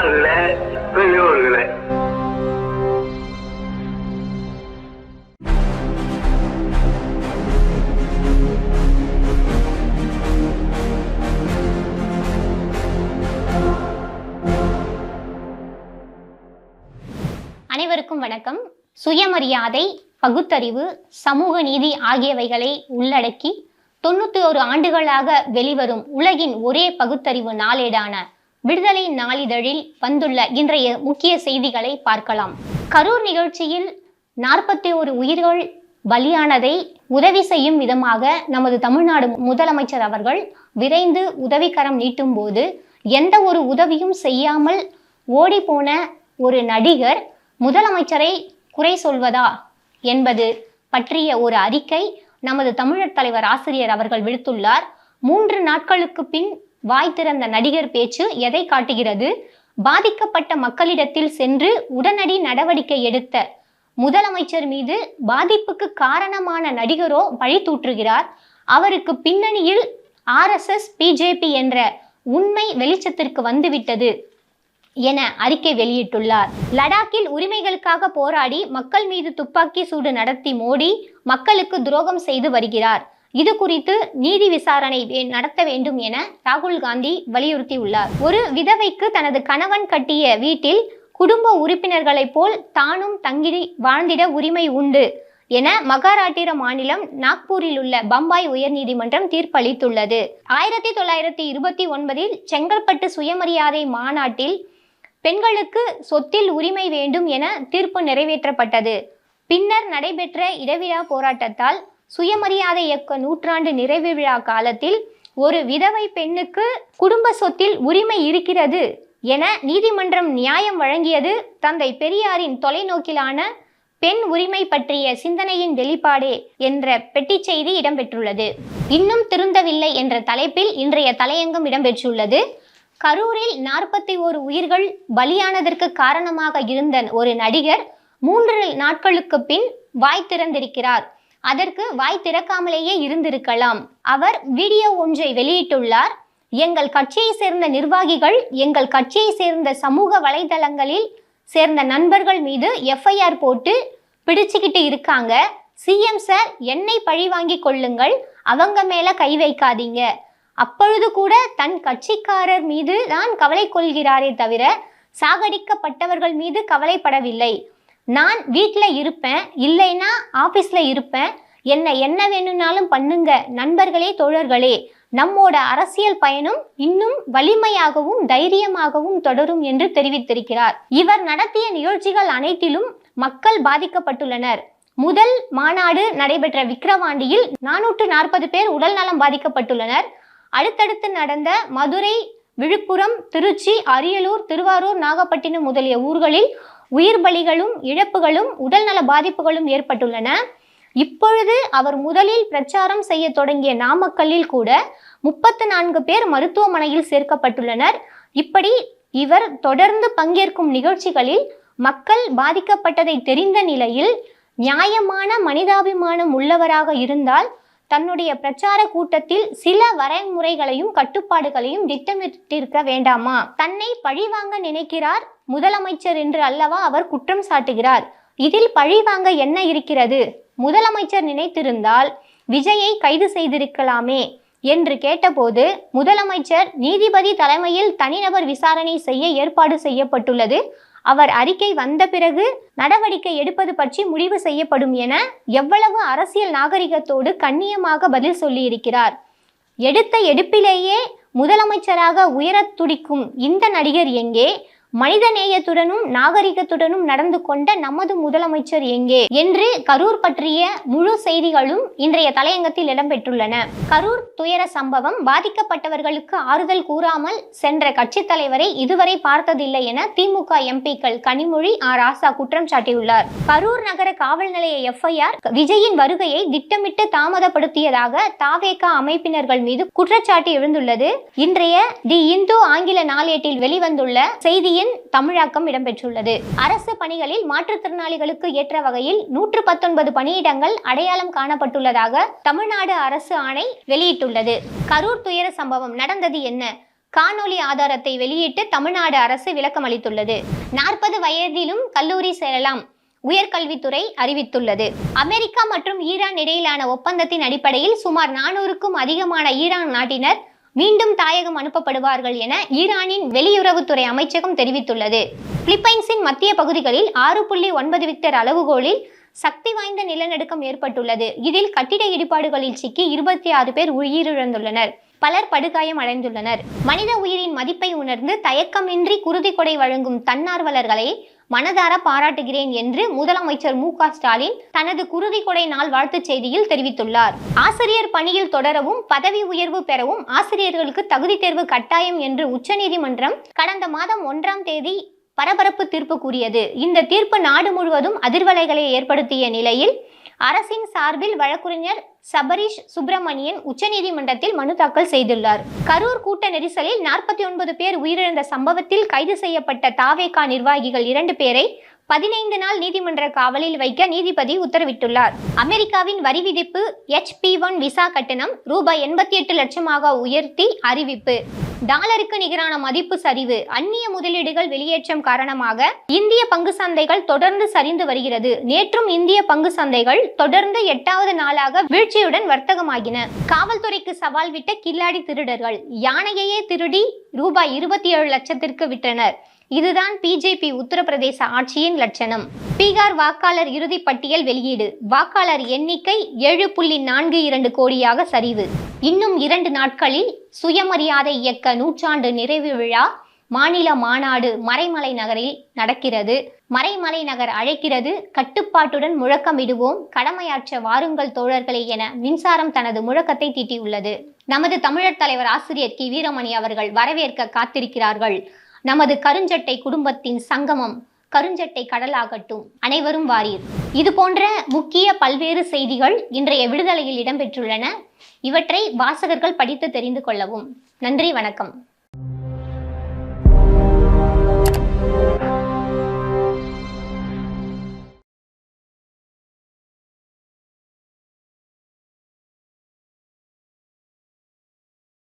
அன்பார்ந்த பெரியோர்களே. அனைவருக்கும் வணக்கம். சுயமரியாதை பகுத்தறிவு சமூக நீதி ஆகியவைகளை உள்ளடக்கி தொண்ணூத்தி ஒரு ஆண்டுகளாக வெளிவரும் உலகின் ஒரே பகுத்தறிவு நாளேடான விடுதலை நாளிதழில் வந்துள்ள இன்றைய முக்கிய செய்திகளை பார்க்கலாம். கரூர் நிகழ்ச்சியில் நாற்பத்தி ஒரு உயிர்கள் பலியானதை உதவி செய்யும் விதமாக நமது தமிழ்நாடு முதலமைச்சர் அவர்கள் விரைந்து உதவிக்கரம் நீட்டும் போது எந்த ஒரு உதவியும் செய்யாமல் ஓடிப்போன ஒரு நடிகர் முதலமைச்சரை குறை சொல்வதா என்பது பற்றிய ஒரு அறிக்கை நமது தமிழர் தலைவர் ஆசிரியர் அவர்கள் விடுத்துள்ளார். மூன்று நாட்களுக்கு பின் வாய் திறந்த நடிகர் பேச்சு எதை காட்டுகிறது? பாதிக்கப்பட்ட மக்களிடத்தில் சென்று உடனடி நடவடிக்கை எடுத்த முதலமைச்சர் மீது பாதிப்புக்கு காரணமான நடிகரோ பழி தூற்றுகிறார். அவருக்கு பின்னணியில் ஆர்எஸ்எஸ் பிஜேபி என்ற உண்மை வெளிச்சத்திற்கு வந்துவிட்டது என அறிக்கை வெளியிட்டுள்ளார். லடாக்கில் உரிமைகளுக்காக போராடி மக்கள் மீது துப்பாக்கி சூடு நடத்தி மோடி மக்களுக்கு துரோகம் செய்து வருகிறார். இது குறித்து நீதி விசாரணை வே- நடத்த வேண்டும் என ராகுல் காந்தி வலியுறுத்தியுள்ளார். ஒரு விதவைக்கு தனது கணவன் கட்டிய வீட்டில் குடும்ப உறுப்பினர்களைப் போல் தானும் தங்கி வாழ்ந்திட உரிமை உண்டு என மகாராட்டிர மாநிலம் நாக்பூரில் உள்ள பம்பாய் உயர்நீதிமன்றம் தீர்ப்பளித்துள்ளது. ஆயிரத்தி தொள்ளாயிரத்தி இருபத்தி ஒன்பதில் செங்கல்பட்டு சுயமரியாதை மாநாட்டில் பெண்களுக்கு சொத்தில் உரிமை வேண்டும் என தீர்ப்பு நிறைவேற்றப்பட்டது. பின்னர் நடைபெற்ற இடவிழா போராட்டத்தால் சுயமரியாதை இயக்க நூற்றாண்டு நிறைவு விழா காலத்தில் ஒரு விதவை பெண்ணுக்கு குடும்ப சொத்தில் உரிமை இருக்கிறது என நீதிமன்றம் நியாயம் வழங்கியது தந்தை பெரியாரின் தொலைநோக்கிலான பெண் உரிமை பற்றிய சிந்தனையின் வெளிப்பாடே என்ற பெட்டிச் செய்தி இடம்பெற்றுள்ளது. இன்னும் திருந்தவில்லை என்ற தலைப்பில் இன்றைய தலையங்கம் இடம்பெற்றுள்ளது. கரூரில் நாற்பத்தி ஓரு உயிர்கள் பலியானதற்கு காரணமாக இருந்த ஒரு நடிகர் மூன்று நாட்களுக்கு பின் வாய் திறந்திருக்கிறார். அதற்கு வாய் திறக்காமலேயே இருந்திருக்கலாம். அவர் வீடியோ ஒன்றை வெளியிட்டுள்ளார். எங்கள் கட்சியை சேர்ந்த நிர்வாகிகள் எங்கள் கட்சியை சேர்ந்த சமூக வலைதளங்களில் சேர்ந்த நண்பர்கள் மீது எஃப்ஐஆர் போட்டு பிடிச்சுக்கிட்டு இருக்காங்க. சிஎம் சார் என்னை பழி வாங்கி கொள்ளுங்கள். அவங்க மேல கை வைக்காதீங்க. அப்பொழுது கூட தன் கட்சிக்காரர் மீது தான் கவலை கொள்கிறாரே தவிர சாகடிக்கப்பட்டவர்கள் மீது கவலைப்படவில்லை. நான் வீட்டில் இருப்பேன் இல்லைன்னா ஆஃபீஸில் இருப்பேன். என்ன என்ன வேணும்னாலும் பண்ணுங்க நண்பர்களே தோழர்களே. நம்மோட அரசியல் பயணம் இன்னும் வலிமையாகவும் தைரியமாகவும் தொடரும் என்று தெரிவித்திருக்கிறார். இவர் நடத்திய நிகழ்ச்சிகள் அனைத்திலும் மக்கள் பாதிக்கப்பட்டுள்ளனர். முதல் மாநாடு நடைபெற்ற விக்கிரவாண்டியில் நானூற்று நாற்பது பேர் உடல் நலம் பாதிக்கப்பட்டுள்ளனர். அடுத்தடுத்து நடந்த மதுரை விழுப்புரம் திருச்சி அரியலூர் திருவாரூர் நாகப்பட்டினம் முதலிய ஊர்களில் உயிர் பலிகளும் இழப்புகளும் உடல்நல பாதிப்புகளும் ஏற்பட்டுள்ளன. இப்பொழுது அவர் முதலில் பிரச்சாரம் செய்ய தொடங்கிய நாமக்கல்லில் கூட முப்பத்து நான்கு பேர் மருத்துவமனையில் சேர்க்கப்பட்டுள்ளனர். இப்படி இவர் தொடர்ந்து பங்கேற்கும் நிகழ்ச்சிகளில் மக்கள் பாதிக்கப்பட்டதை தெரிந்த நிலையில் நியாயமான மனிதாபிமானம் உள்ளவராக இருந்தால் தன்னுடைய பிரச்சார கூட்டத்தில் சில வரைமுறைகளையும் கட்டுப்பாடுகளையும் திட்டமிட்டிருக்க வேண்டாமா? தன்னை பழிவாங்க நினைக்கிறார் முதலமைச்சர் என்று அல்லவா அவர் குற்றம் சாட்டுகிறார்? இதில் பழிவாங்க என்ன இருக்கிறது? முதலமைச்சர் நினைத்திருந்தால் விஜயை கைது செய்திருக்கலாமே என்று கேட்டபோது முதலமைச்சர் நீதிபதி தலைமையில் தனிநபர் விசாரணை செய்ய ஏற்பாடு செய்யப்பட்டுள்ளது. அவர் அறிக்கை வந்த பிறகு நடவடிக்கை எடுப்பது பற்றி முடிவு செய்யப்படும் என எவ்வளவு அரசியல் நாகரிகத்தோடு கண்ணியமாக பதில் சொல்லியிருக்கிறார். எடுத்த எடுப்பிலேயே முதலமைச்சராக உயரத் துடிக்கும் இந்த நடிகர் எங்கே? மனிதநேயத்துடனும் நாகரிகத்துடனும் நடந்து கொண்ட நமது முதலமைச்சர் எங்கே என்று கரூர் பற்றிய முழு செய்திகளும் இன்றைய தலையங்கத்தில் இடம்பெற்றுள்ளன. கரூர் துயர சம்பவம் பாதிக்கப்பட்டவர்களுக்கு ஆறுதல் கூறாமல் சென்ற கட்சித் தலைவரை இதுவரை பார்த்ததில்லை என திமுக எம்பிக்கள் கனிமொழி ஆர் ராசா குற்றம் சாட்டியுள்ளார். கரூர் நகர காவல் நிலைய எஃப்ஐஆர் விஜயின் வருகையை திட்டமிட்டு தாமதப்படுத்தியதாக தாவேகா அமைப்பினர்கள் மீது குற்றச்சாட்டு எழுந்துள்ளது. இன்றைய தி இந்து ஆங்கில நாளேட்டில் வெளிவந்துள்ள மொழியின் தமிழாக்கம் இடம்பெற்றுள்ளது. அரசு பணிகளில் மாற்றுத்திறனாளிகளுக்கு ஏற்ற வகையில் நூற்று பத்தொன்பது பணியிடங்கள் அடையாளம் காணப்பட்டுள்ளதாக தமிழ்நாடு அரசு ஆணை வெளியிட்டுள்ளது. கரூர் துயர சம்பவம் நடந்தது என்ன? காணொலி ஆதாரத்தை வெளியிட்டு தமிழ்நாடு அரசு விளக்கம் அளித்துள்ளது. நாற்பது வயதிலும் கல்லூரி சேரலாம் உயர்கல்வித்துறை அறிவித்துள்ளது. அமெரிக்கா மற்றும் ஈரான் இடையிலான ஒப்பந்தத்தின் அடிப்படையில் சுமார் நானூறுக்கும் அதிகமான ஈரான் நாட்டினர் மீண்டும் தாயகம் அனுப்பப்படுவார்கள் என ஈரானின் வெளியுறவுத்துறை அமைச்சகம் தெரிவித்துள்ளது. பிலிப்பைன்ஸின் மத்திய பகுதிகளில் ஆறு புள்ளி ஒன்பது விக்டர் அளவுகோலில் சக்தி வாய்ந்த நிலநடுக்கம் ஏற்பட்டுள்ளது. இதில் கட்டிட இடிபாடுகளில் சிக்கி இருபத்தி ஆறு பேர் உயிரிழந்துள்ளனர். பலர் படுகாயம் அடைந்துள்ளனர். மனித உயிரின் மதிப்பை உணர்ந்து தயக்கமின்றி குருதி கொடை வழங்கும் தன்னார்வலர்களை மனதார பாராட்டுகிறேன் என்று முதலமைச்சர் மு க ஸ்டாலின் தனது குருதி கொடை நாள் வாழ்த்துச் செய்தியில் தெரிவித்துள்ளார். ஆசிரியர் பணியில் தொடரவும் பதவி உயர்வு பெறவும் ஆசிரியர்களுக்கு தகுதி தேர்வு கட்டாயம் என்று உச்சநீதிமன்றம் கடந்த மாதம் ஒன்றாம் தேதி பரபரப்பு தீர்ப்பு கூறியது. இந்த தீர்ப்பு நாடு முழுவதும் அதிர்வலைகளை ஏற்படுத்திய நிலையில் அரசின் சார்பில் வழக்கறிஞர் சபரீஷ் சுப்பிரமணியன் உச்சநீதிமன்றத்தில் மனு தாக்கல் செய்துள்ளார். கரூர் கூட்ட நெரிசலில் நாற்பத்தி ஒன்பது பேர் உயிரிழந்த சம்பவத்தில் கைது செய்யப்பட்ட தாவேகா நிர்வாகிகள் இரண்டு பேரை பதினைந்து நாள் நீதிமன்ற காவலில் வைக்க நீதிபதி உத்தரவிட்டுள்ளார். அமெரிக்காவின் வரி விதிப்பு எச் பி ஒன் விசா கட்டணம் ரூபாய் எண்பத்தி எட்டு லட்சமாக உயர்த்தி அறிவிப்பு. டாலருக்கு நிகரான மதிப்பு சரிவு. அந்நிய முதலீடுகள் வெளியேற்றம் காரணமாக இந்திய பங்கு சந்தைகள் தொடர்ந்து சரிந்து வருகிறது. நேற்றும் இந்திய பங்கு சந்தைகள் தொடர்ந்து எட்டாவது நாளாக வீழ்ச்சியுடன் வர்த்தகமாகின. காவல்துறைக்கு சவால் விட்ட கில்லாடி திருடர்கள். யானையையே திருடி ரூபாய் இருபத்தி ஏழு லட்சத்திற்கு விற்றனர். இதுதான் பிஜேபி உத்தரப்பிரதேச ஆட்சியின் லட்சணம். பீகார் வாக்காளர் இறுதி பட்டியல் வெளியீடு. வாக்காளர் எண்ணிக்கை ஏழு புள்ளி நான்கு இரண்டு கோடியாக சரிவு. இன்னும் இரண்டு நாட்களில் சுயமரியாதை இயக்க நூற்றாண்டு நிறைவு விழா மாநில மாநாடு மறைமலை நகரில் நடக்கிறது. மறைமலை நகர் அழைக்கிறது கட்டுப்பாட்டுடன் முழக்கமிடுவோம் கடமையாற்ற வாருங்கள் தோழர்களே என மின்சாரம் தனது முழக்கத்தை தீட்டியுள்ளது. நமது தமிழர் தலைவர் ஆசிரியர் கி. வீரமணி அவர்கள் வரவேற்க காத்திருக்கிறார்கள். நமது கருஞ்சட்டை குடும்பத்தின் சங்கமம் கருஞ்சட்டை கடலாகட்டும் அனைவரும் வாரீர். இது போன்ற முக்கிய பல்வேறு செய்திகள் இன்றைய விடுதலையில் இடம்பெற்றுள்ளன. இவற்றை வாசகர்கள் படித்து தெரிந்து கொள்ளவும். நன்றி வணக்கம்.